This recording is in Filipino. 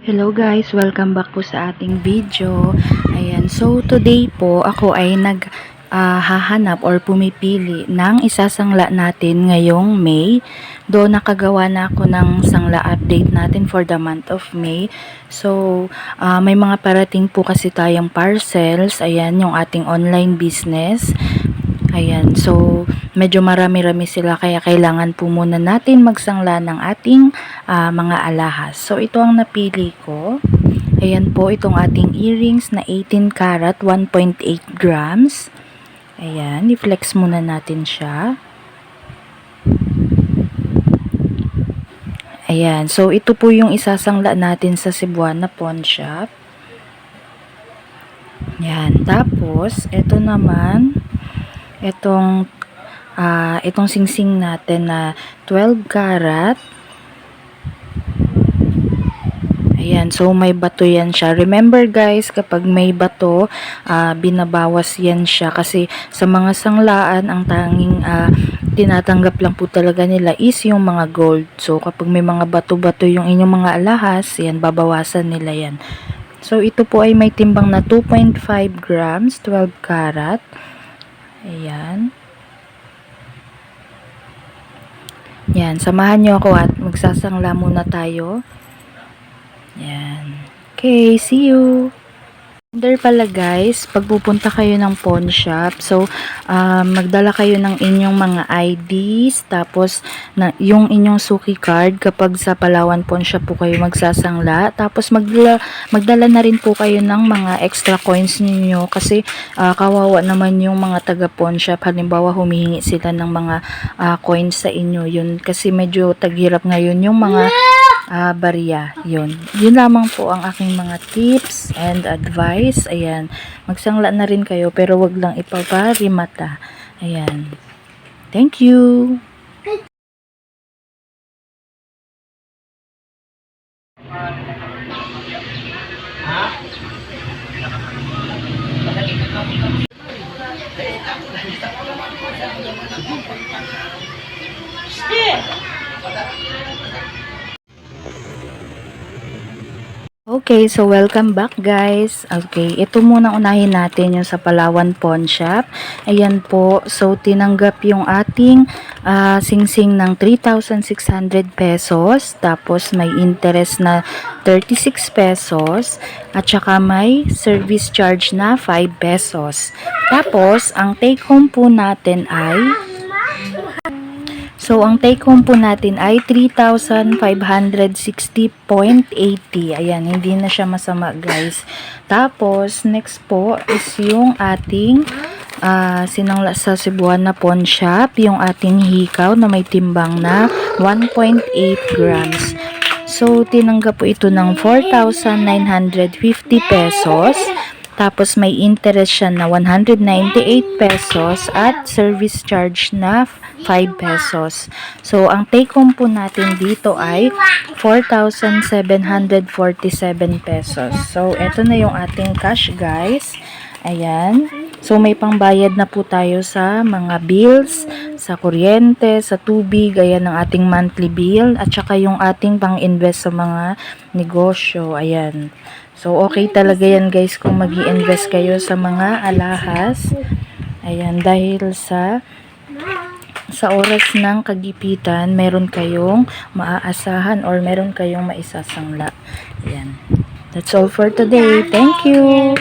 Hello guys, welcome back po sa ating video. Ayan, so today po ako ay nag ah, hahanap or pumipili ng isasangla natin ngayong May. Do nakagawa na ako ng sangla update natin for the month of May. So, ah, may mga parating po kasi tayong parcels. Ayan, yung ating online business. Ayan, so medyo marami-rami sila kaya kailangan po muna natin magsangla ng ating ah, mga alahas. So ito ang napili ko. Ayan po itong ating earrings na 18 karat 1.8 grams. Ayan, i-flex muna natin siya. Ayan, so ito po yung isasangla natin sa Cebuana Pawn Shop. Ayan, tapos ito naman itong ah, itong singsing natin na 12 karat. Ayan, so may bato yan siya. Remember guys, kapag may bato, ah, binabawas yan siya kasi sa mga sanglaan, ang tanging ah, tinatanggap lang po talaga nila is yung mga gold. So kapag may mga bato-bato yung inyong mga alahas, yan, babawasan nila yan. So ito po ay may timbang na 2.5 grams, 12 karat. Ayan. Yan, samahan nyo ako at magsasangla muna tayo. Yan. Okay, see you! There pala guys, pag pupunta kayo ng pawn shop, so um, magdala kayo ng inyong mga IDs, tapos na, yung inyong suki card kapag sa Palawan pawn shop po kayo magsasangla, tapos magdala, magdala na rin po kayo ng mga extra coins ninyo kasi ah, kawawa naman yung mga taga pawn shop, halimbawa humihingi sila ng mga ah, coins sa inyo, yun kasi medyo taghirap ngayon yung mga ah barya. Yun. Yun lamang po ang aking mga tips and advice. Ayan. Magsangla na rin kayo pero wag lang ipaparimata. Ayan. Thank you. Okay, so welcome back guys. Okay, ito muna unahin natin yung sa Palawan Pawn Shop. Ayan po, so tinanggap yung ating ah, singsing ng 3,600 pesos. Tapos may interest na 36 pesos. At saka may service charge na 5 pesos. Tapos, ang take home po natin ay So, ang take home po natin ay 3,560.80. Ayan, hindi na siya masama guys. Tapos, next po is yung ating ah, sinangla sa Cebuana Pawn Shop, yung ating hikaw na may timbang na 1.8 grams. So, tinanggap po ito ng 4,950 pesos. Tapos may interest siya na 198 pesos at service charge na 5 pesos. So, ang take home po natin dito ay 4,747 pesos. So, eto na yung ating cash guys. Ayan. So, may pangbayad na po tayo sa mga bills, sa kuryente, sa tubig, ayan ang ating monthly bill, at saka yung ating pang-invest sa mga negosyo. Ayan. So, okay talaga yan guys kung mag invest kayo sa mga alahas. Ayan, dahil sa sa oras ng kagipitan, meron kayong maaasahan or meron kayong maisasangla. Ayan. That's all for today. Thank you!